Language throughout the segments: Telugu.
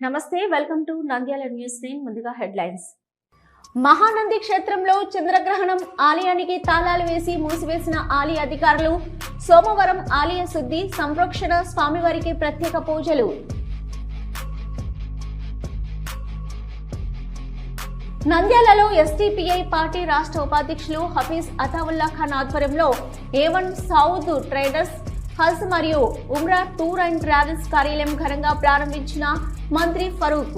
నమస్తే వెల్కమ్ టు నంద్యాల న్యూస్ నేను ముందుగా హెడ్లైన్స్. మహానంది క్షేత్రంలో చంద్రగ్రహణం ఆలయానికి తాళాలు వేసి మూసివేసిన ఆలయ అధికారులు సోమవారం ఆలయ శుద్ధి సంరక్షణ స్వామివారికి ప్రత్యేక పూజలు. నంద్యాలలో ఎస్టీపీఐ పార్టీ రాష్ట్ర ఉపాధ్యక్షులు హఫీజ్ అతావుల్లా ఖాన్ ఆధ్వర్యంలో ఏవన్ సౌద్ ట్రేడర్స్ హజ్ మరియు ఉమ్రా టూర్ అండ్ ట్రావెల్స్ కార్యాలయం ఘనంగా ప్రారంభించిన మంత్రి ఫరూక్.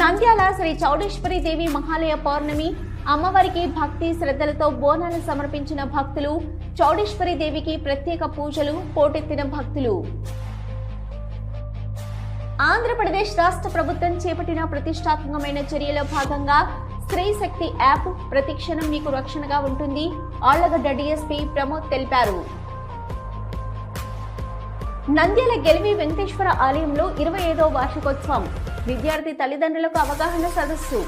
నంద్యాల శ్రీ చౌడేశ్వరి దేవి మహాలయ పౌర్ణమి అమ్మవారికి భక్తి శ్రద్ధలతో బోనాలు సమర్పించిన భక్తులు చౌడేశ్వరి దేవికి ప్రత్యేక పూజలు పోటెత్తిన భక్తులు. ఆంధ్రప్రదేశ్ రాష్ట్ర ప్రభుత్వం చేపట్టిన ప్రతిష్టాత్మకమైన చర్యలో భాగంగా స్త్రీ శక్తి యాప్ ప్రతిక్షణం మీకు రక్షణగా ఉంటుంది ఆళ్ళగడ్డ డిఎస్పీ ప్రమోద్ తెలిపారు. నంద్యాల గెలివి వెంకటేశ్వర ఆలయంలో ఇరవై ఐదో వార్షికోత్సవం. విద్యార్థి తల్లిదండ్రులకు అవగాహన సదస్సు.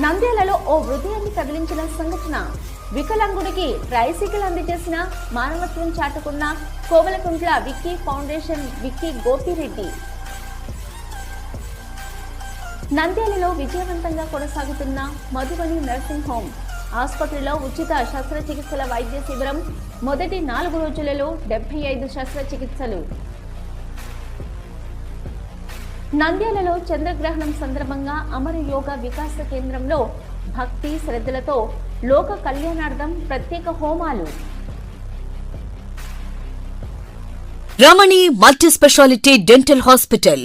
నంద్యాలలో ఓ హృదయాన్ని కదిలించిన సంఘటన. వికలాంగుడికి ట్రైసైకిల్ అందజేసిన మానవత్వం చాటుకున్న Kovalakuntla Vicky foundation Vicky Gopireddy. నంద్యాలలో విజయవంతంగా కొనసాగుతున్న మధుబని నర్సింగ్ హోమ్. ఆసుపత్రిలో ఉచిత శస్త్రచికిత్సల వైద్య శిబిరం మొదటి నాలుగు రోజులలో డెబ్బై ఐదు శస్త్రచికిత్సలు. నంద్యాలలో చంద్రగ్రహణం సందర్భంగా అమర యోగ వికాస కేంద్రంలో భక్తి శ్రద్ధలతో లోక కళ్యాణార్థం ప్రత్యేక హోమాలు. Ramani multi specialty dental hospital